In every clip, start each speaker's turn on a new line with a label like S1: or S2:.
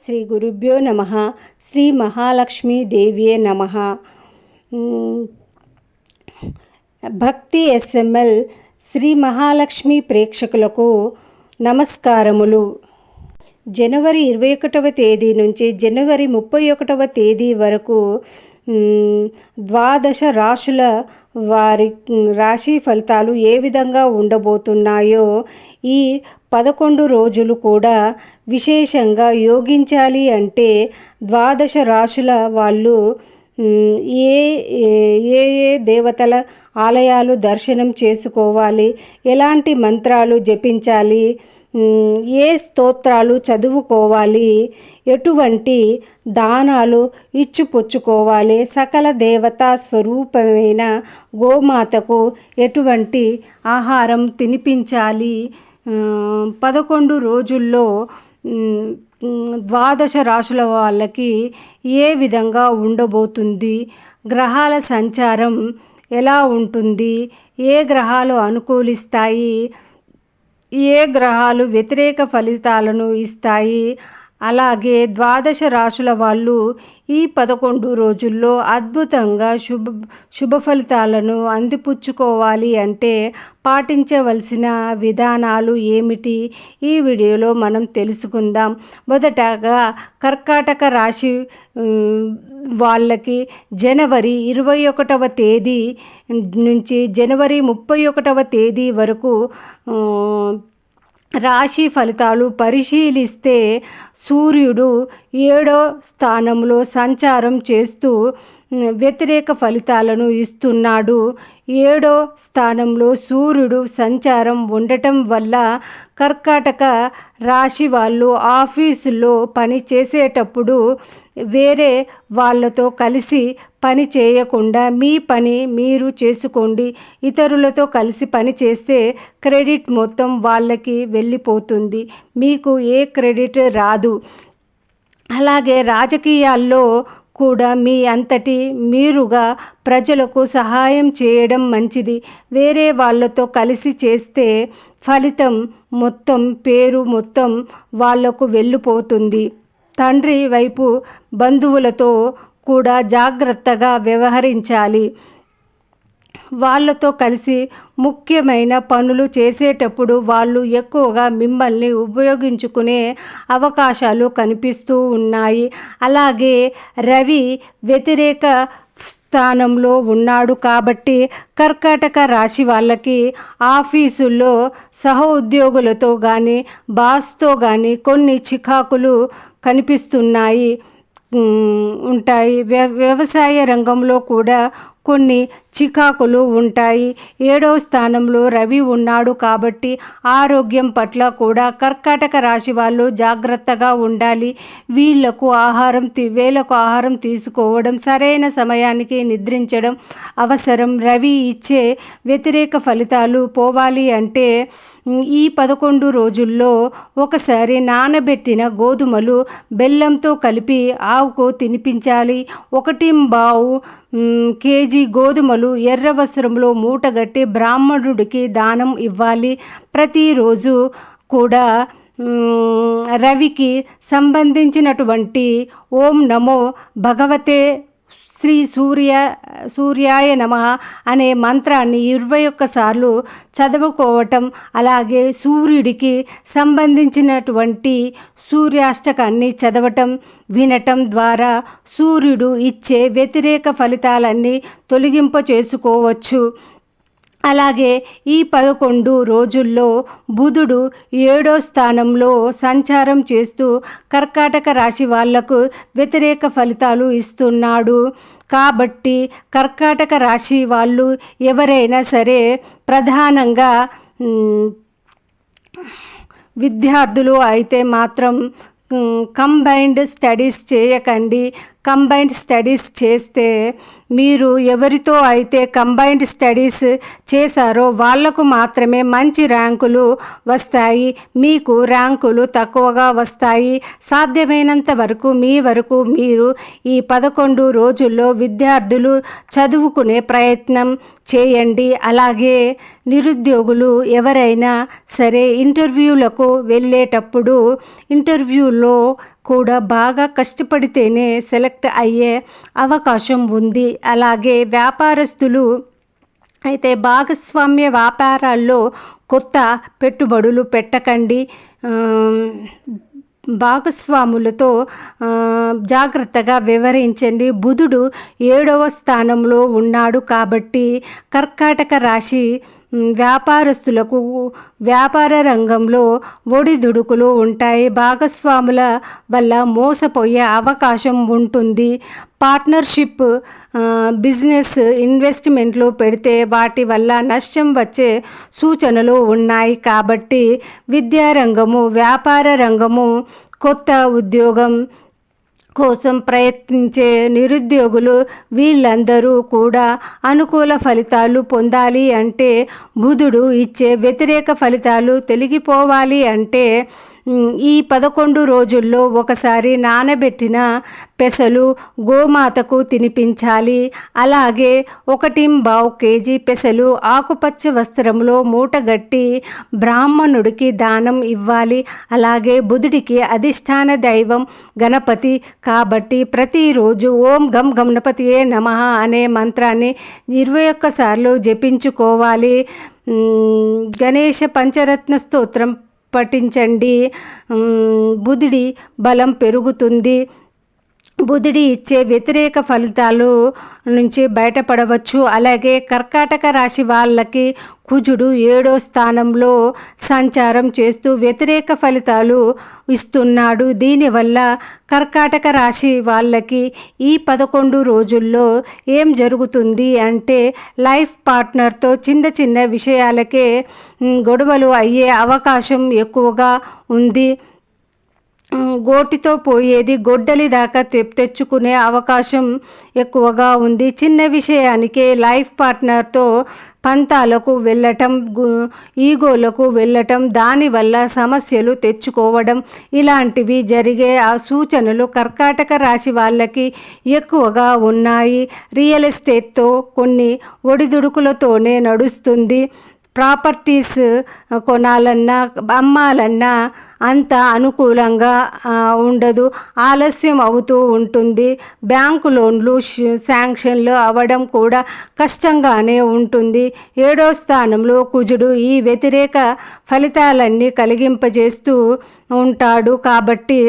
S1: శ్రీ గురుభ్యో నమ. శ్రీ మహాలక్ష్మీ దేవియే నమ. భక్తి ఎస్ఎంఎల్ శ్రీ మహాలక్ష్మి ప్రేక్షకులకు నమస్కారములు. జనవరి ఇరవై ఒకటవ తేదీ నుంచి జనవరి ముప్పై ఒకటవ తేదీ వరకు ద్వాదశ రాశుల వారి రాశి ఫలితాలు ఏ విధంగా ఉండబోతున్నాయో ఈ పదకొండు రోజులు కూడా విశేషంగా యోగించాలి అంటే ద్వాదశ రాశుల వాళ్ళు ఏ ఏ- ఏ దేవతల ఆలయాలు దర్శనం చేసుకోవాలి ఎలాంటి మంత్రాలు జపించాలి ఏ స్తోత్రాలు చదువుకోవాలి? ఎటువంటి దానాలు ఇచ్చిపుచ్చుకోవాలి? సకల దేవతా స్వరూపమైన గోమాతకు ఎటువంటి ఆహారం తినిపించాలి? పదకొండు రోజుల్లో ద్వాదశ రాశుల వాళ్ళకి ఏ విధంగా ఉండబోతుంది? గ్రహాల సంచారం ఎలా ఉంటుంది? ఏ గ్రహాలు అనుకూలిస్తాయి? ఏ గ్రహాలు వ్యతిరేక ఫలితాలను ఇస్తాయి? అలాగే ద్వాదశ రాశుల వాళ్ళు ఈ పదకొండు రోజుల్లో అద్భుతంగా శుభ శుభ ఫలితాలను అందిపుచ్చుకోవాలి అంటే పాటించవలసిన విధానాలు ఏమిటి? ఈ వీడియోలో మనం తెలుసుకుందాం. మొదటగా కర్కాటక రాశి వాళ్ళకి జనవరి ఇరవై ఒకటవ తేదీ నుంచి జనవరి ముప్పై ఒకటవ తేదీ వరకు రాశి ఫలితాలు పరిశీలిస్తే సూర్యుడు ఏడో స్థానంలో సంచారం చేస్తూ వ్యతిరేక ఫలితాలను ఇస్తున్నాడు. ఏడో స్థానంలో సూర్యుడు సంచారం ఉండటం వల్ల కర్కాటక రాశి వాళ్ళు ఆఫీసులో పని చేసేటప్పుడు వేరే వాళ్ళతో కలిసి పని చేయకుండా మీ పని మీరు చేసుకోండి ఇతరులతో కలిసి పని చేస్తే క్రెడిట్ మొత్తం వాళ్ళకి వెళ్ళిపోతుంది. మీకు ఏ క్రెడిట్ రాదు. అలాగే రాజకీయాల్లో కూడా మీ అంతటి మీరుగా ప్రజలకు సహాయం చేయడం మంచిది. వేరే వాళ్ళతో కలిసి చేస్తే ఫలితం మొత్తం పేరు మొత్తం వాళ్ళకు వెళ్ళిపోతుంది. తండ్రి వైపు బంధువులతో కూడా జాగ్రత్తగా వ్యవహరించాలి. వాళ్ళతో కలిసి ముఖ్యమైన పనులు చేసేటప్పుడు వాళ్ళు ఎక్కువగా మిమ్మల్ని ఉపయోగించుకునే అవకాశాలు కనిపిస్తూ ఉన్నాయి. అలాగే రవి వ్యతిరేక స్థానంలో ఉన్నాడు కాబట్టి కర్కాటక రాశి వాళ్ళకి ఆఫీసుల్లో సహ ఉద్యోగులతో కానీ బాస్తో కానీ కొన్ని చికాకులు కనిపిస్తున్నాయి ఉంటాయి. వ్య వ్యవసాయ రంగంలో కూడా కొన్ని చికాకులు ఉంటాయి. ఏడవ స్థానంలో రవి ఉన్నాడు కాబట్టి ఆరోగ్యం పట్ల కూడా కర్కాటక రాశి వాళ్ళు జాగ్రత్తగా ఉండాలి. వీళ్ళకు ఆహారం వేలకు ఆహారం తీసుకోవడం సరైన సమయానికి నిద్రించడం అవసరం. రవి ఇచ్చే వ్యతిరేక ఫలితాలు పోవాలి అంటే ఈ పదకొండు రోజుల్లో ఒకసారి నానబెట్టిన గోధుమలు బెల్లంతో కలిపి ఆవుకు తినిపించాలి. ఒకటి బావు కేజీ గోధుమలు ఎర్ర వస్త్రంలో మూటగట్టి బ్రాహ్మణుడికి దానం ఇవ్వాలి. ప్రతిరోజు కూడా రవికి సంబంధించినటువంటి ఓం నమో భగవతే శ్రీ సూర్య సూర్యాయ నమ అనే మంత్రాన్ని ఇరవై ఒక్కసార్లు చదువుకోవటం అలాగే సూర్యుడికి సంబంధించినటువంటి సూర్యాష్టకాన్ని చదవటం వినటం ద్వారా సూర్యుడు ఇచ్చే వ్యతిరేక ఫలితాలన్నీ తొలగింప చేసుకోవచ్చు అలాగే ఈ పదకొండు రోజుల్లో బుధుడు ఏడో స్థానంలో సంచారం చేస్తూ కర్కాటక రాశి వాళ్ళకు వ్యతిరేక ఫలితాలు ఇస్తున్నాడు. కాబట్టి కర్కాటక రాశి వాళ్ళు ఎవరైనా సరే ప్రధానంగా విద్యార్థులు అయితే మాత్రం కంబైన్డ్ స్టడీస్ చేయకండి. కంబైన్డ్ స్టడీస్ చేస్తే మీరు ఎవరితో అయితే కంబైన్డ్ స్టడీస్ చేశారో వాళ్ళకు మాత్రమే మంచి ర్యాంకులు వస్తాయి. మీకు ర్యాంకులు తక్కువగా వస్తాయి. సాధ్యమైనంత వరకు మీ వరకు మీరు ఈ పదకొండు రోజుల్లో విద్యార్థులు చదువుకునే ప్రయత్నం చేయండి. అలాగే నిరుద్యోగులు ఎవరైనా సరే ఇంటర్వ్యూలకు వెళ్ళేటప్పుడు ఇంటర్వ్యూలో కూడా బాగా కష్టపడితేనే సెలెక్ట్ అయ్యే అవకాశం ఉంది. అలాగే వ్యాపారస్తులు అయితే భాగస్వామ్య వ్యాపారాల్లో కొత్త పెట్టుబడులు పెట్టకండి. భాగస్వాములతో జాగ్రత్తగా వివరించండి. బుధుడు ఏడవ స్థానంలో ఉన్నాడు కాబట్టి కర్కాటక రాశి వ్యాపారస్తులకు వ్యాపార రంగంలో ఒడిదుడుకులు ఉంటాయి. భాగస్వాముల వల్ల మోసపోయే అవకాశం ఉంటుంది. పార్ట్నర్షిప్ బిజినెస్ ఇన్వెస్ట్మెంట్లు పెడితే వాటి వల్ల నష్టం వచ్చే సూచనలు ఉన్నాయి. కాబట్టి విద్యారంగము వ్యాపార రంగము కొత్త ఉద్యోగం కోసం ప్రయత్నించే నిరుద్యోగులు వీళ్ళందరూ కూడా అనుకూల ఫలితాలు పొందాలి అంటే బుధుడు ఇచ్చే వ్యతిరేక ఫలితాలు తొలగిపోవాలి అంటే ఈ పదకొండు రోజుల్లో ఒకసారి నానబెట్టిన పెసలు గోమాతకు తినిపించాలి. అలాగే ఒకటి బావు కేజీ పెసలు ఆకుపచ్చ వస్త్రంలో మూటగట్టి బ్రాహ్మణుడికి దానం ఇవ్వాలి. అలాగే బుధుడికి అధిష్టాన దైవం గణపతి కాబట్టి ప్రతిరోజు ఓం గం గణపతియే నమ అనే మంత్రాన్ని ఇరవై ఒక్కసార్లు జపించుకోవాలి. గణేష పంచరత్న స్తోత్రం పఠించండి బుధుడి బలం పెరుగుతుంది. బుధుడి ఇచ్చే వ్యతిరేక ఫలితాలు నుంచి బయటపడవచ్చు. అలాగే కర్కాటక రాశి వాళ్ళకి కుజుడు ఏడో స్థానంలో సంచారం చేస్తూ వ్యతిరేక ఫలితాలు ఇస్తున్నాడు. దీనివల్ల కర్కాటక రాశి వాళ్ళకి ఈ పదకొండు రోజుల్లో ఏం జరుగుతుంది అంటే లైఫ్ పార్ట్నర్తో చిన్న చిన్న విషయాలకే గొడవలు అయ్యే అవకాశం ఎక్కువగా ఉంది. గోటితో పోయేది గొడ్డలి దాకా తెచ్చుకునే అవకాశం ఎక్కువగా ఉంది. చిన్న విషయానికే లైఫ్ పార్ట్నర్తో పంతాలకు వెళ్ళటం ఈగోలకు వెళ్ళటం దానివల్ల సమస్యలు తెచ్చుకోవడం ఇలాంటివి జరిగే ఆ సూచనలు కర్కాటక రాశి వాళ్ళకి ఎక్కువగా ఉన్నాయి. రియల్ ఎస్టేట్తో కొన్ని ఒడిదుడుకులతోనే నడుస్తుంది. ప్రాపర్టీస్ కొనాలన్నా అమ్మాలన్నా అంత అనుకూలంగా ఉండదు. ఆలస్యం అవుతూ ఉంటుంది. బ్యాంకు లోన్లు శాంక్షన్లు అవ్వడం కూడా కష్టంగానే ఉంటుంది. ఏడో స్థానంలో కుజుడు ఈ వ్యతిరేక ఫలితాలన్నీ కలిగింపజేస్తూ ఉంటాడు. కాబట్టి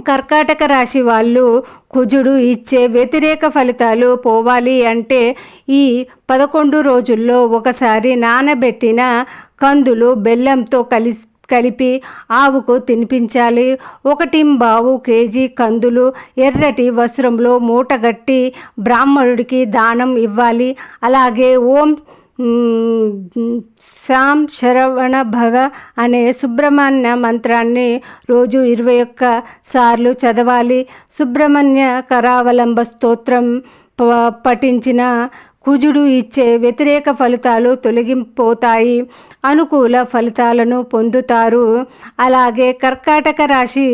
S1: కర్కాటక రాశి వాళ్ళు కుజుడు ఇచ్చే వ్యతిరేక ఫలితాలు పోవాలి అంటే ఈ పదకొండు రోజుల్లో ఒకసారి నానబెట్టిన కందులు బెల్లంతో కలిసి కలిపి ఆవుకు తినిపించాలి. ఒకటి బావు కేజీ కందులు ఎర్రటి వస్త్రంలో మూటగట్టి బ్రాహ్మణుడికి దానం ఇవ్వాలి. అలాగే ఓం శ్యామ్ శరవణ భవ అనే సుబ్రహ్మణ్య మంత్రాన్ని రోజు ఇరవై ఒక్క సార్లు చదవాలి. సుబ్రహ్మణ్య కరావలంబ స్తోత్రం పఠించిన కుజుడు ఇచ్చే వ్యతిరేక ఫలితాలు తొలగిపోతాయి. అనుకూల ఫలితాలను పొందుతారు. అలాగే కర్కాటక రాశి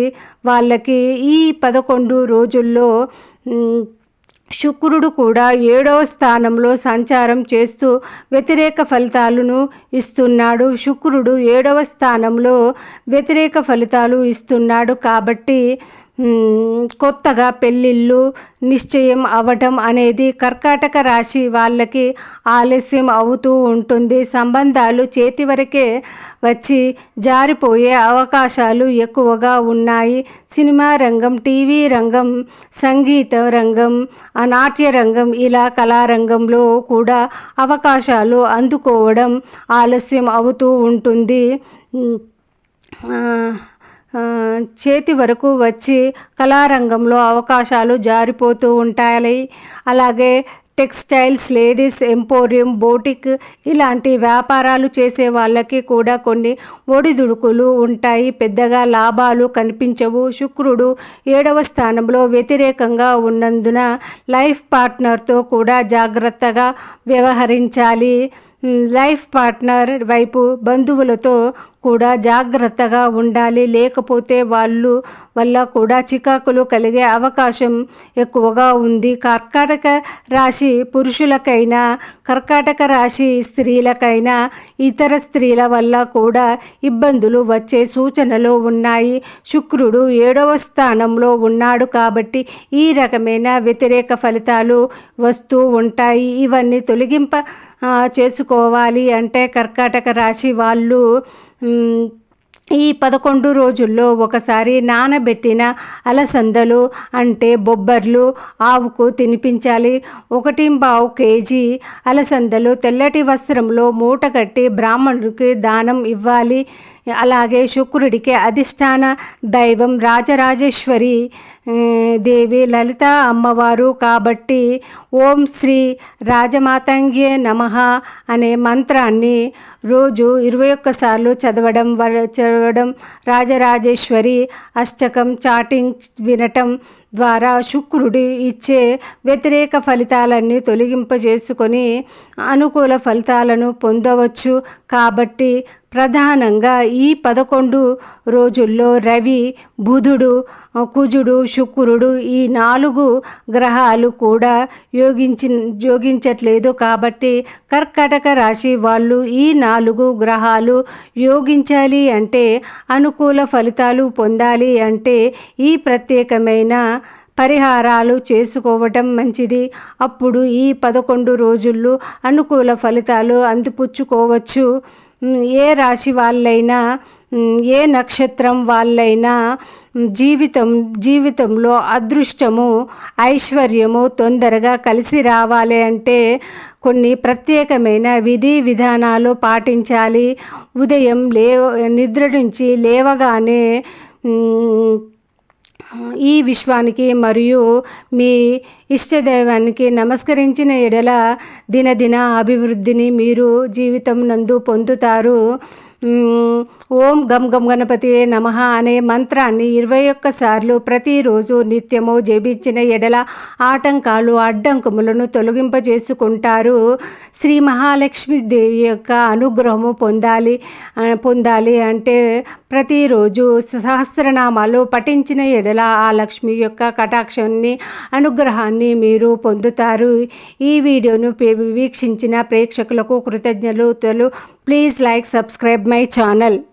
S1: వాళ్ళకి ఈ పదకొండు రోజుల్లో శుక్రుడు కూడా ఏడవ స్థానంలో సంచారం చేస్తూ వ్యతిరేక ఫలితాలను ఇస్తున్నాడు. శుక్రుడు ఏడవ స్థానంలో వ్యతిరేక ఫలితాలు ఇస్తున్నాడు కాబట్టి కొత్తగా పెళ్ళిళ్ళు నిశ్చయం అవ్వటం అనేది కర్కాటక రాశి వాళ్ళకి ఆలస్యం అవుతూ ఉంటుంది. సంబంధాలు చేతి వరకే వచ్చి జారిపోయే అవకాశాలు ఎక్కువగా ఉన్నాయి. సినిమా రంగం టీవీ రంగం సంగీత రంగం నాట్య రంగం ఇలా కళారంగంలో కూడా అవకాశాలు అందుకోవడం ఆలస్యం అవుతూ ఉంటుంది. చేతి వరకు వచ్చి కళారంగంలో అవకాశాలు జారిపోతూ ఉంటాయి. అలాగే టెక్స్టైల్స్ లేడీస్ ఎంపోరియం బోటిక్ ఇలాంటి వ్యాపారాలు చేసే వాళ్ళకి కూడా కొన్ని ఒడిదుడుకులు ఉంటాయి. పెద్దగా లాభాలు కనిపించవు. శుక్రుడు ఏడవ స్థానంలో వ్యతిరేకంగా ఉన్నందున లైఫ్ పార్ట్నర్తో కూడా జాగ్రత్తగా వ్యవహరించాలి. లైఫ్ పార్ట్నర్ వైపు బంధువులతో కూడా జాగ్రత్తగా ఉండాలి. లేకపోతే వాళ్ళు వల్ల కూడా చికాకులు కలిగే అవకాశం ఎక్కువగా ఉంది. కర్కాటక రాశి పురుషులకైనా కర్కాటక రాశి స్త్రీలకైనా ఇతర స్త్రీల వల్ల కూడా ఇబ్బందులు వచ్చే సూచనలు ఉన్నాయి. శుక్రుడు ఏడవ స్థానంలో ఉన్నాడు కాబట్టి ఈ రకమైన వ్యతిరేక ఫలితాలు వస్తూ ఉంటాయి. ఇవన్నీ తొలగింప చేసుకోవాలి అంటే కర్కాటక రాశి వాళ్ళు ఈ పదకొండు రోజుల్లో ఒకసారి నానబెట్టిన అలసందలు అంటే బొబ్బర్లు ఆవుకు తినిపించాలి. ఒకటి పావు కేజీ అలసందలు తెల్లటి వస్త్రంలో మూట కట్టి బ్రాహ్మణుడికి దానం ఇవ్వాలి. అలాగే శుక్రుడికి అధిష్టాన దైవం రాజరాజేశ్వరి దేవి లలిత అమ్మవారు కాబట్టి ఓం శ్రీ రాజమాతంగే నమ అనే మంత్రాన్ని రోజు ఇరవై ఒక్కసార్లు చదవడం చదవడం రాజరాజేశ్వరి అష్టకం చాటింగ్ వినటం ద్వారా శుక్రుడు ఇచ్చే వ్యతిరేక ఫలితాలన్నీ తొలగింపజేసుకొని అనుకూల ఫలితాలను పొందవచ్చు కాబట్టి ప్రధానంగా ఈ పదకొండు రోజుల్లో రవి బుధుడు కుజుడు శుక్రుడు ఈ నాలుగు గ్రహాలు కూడా యోగించి యోగించట్లేదు కాబట్టి కర్కటక రాశి వాళ్ళు ఈ నాలుగు గ్రహాలు యోగించాలి అంటే అనుకూల ఫలితాలు పొందాలి అంటే ఈ ప్రత్యేకమైన పరిహారాలు చేసుకోవటం మంచిది. అప్పుడు ఈ పదకొండు రోజుల్లో అనుకూల ఫలితాలు అందిపుచ్చుకోవచ్చు. ఏ రాశి వాళ్ళైనా ఏ నక్షత్రం వాళ్ళైనా జీవితం జీవితంలో అదృష్టము ఐశ్వర్యము తొందరగా కలిసి రావాలి అంటే కొన్ని ప్రత్యేకమైన విధి విధానాలు పాటించాలి. ఉదయం లే నిద్ర నుంచి లేవగానే ఈ విశ్వానికి మరియు మీ ఇష్టదైవానికి నమస్కరించిన ఎడల దినదిన అభివృద్ధిని మీరు జీవితం నందు పొందుతారు. ఓం గం గం గణపతి నమ అనే మంత్రాన్ని ఇరవై ఒక్కసార్లు ప్రతిరోజు నిత్యము జపించిన ఎడల ఆటంకాలు అడ్డంకుములను తొలగింపజేసుకుంటారు. శ్రీ మహాలక్ష్మి దేవి యొక్క అనుగ్రహము పొందాలి పొందాలి అంటే ప్రతిరోజు సహస్రనామాలు పఠించిన ఎడల ఆ లక్ష్మి యొక్క కటాక్షాన్ని అనుగ్రహాన్ని మీరు పొందుతారు. ఈ వీడియోను వీక్షించిన ప్రేక్షకులకు కృతజ్ఞతలు Please like subscribe my channel.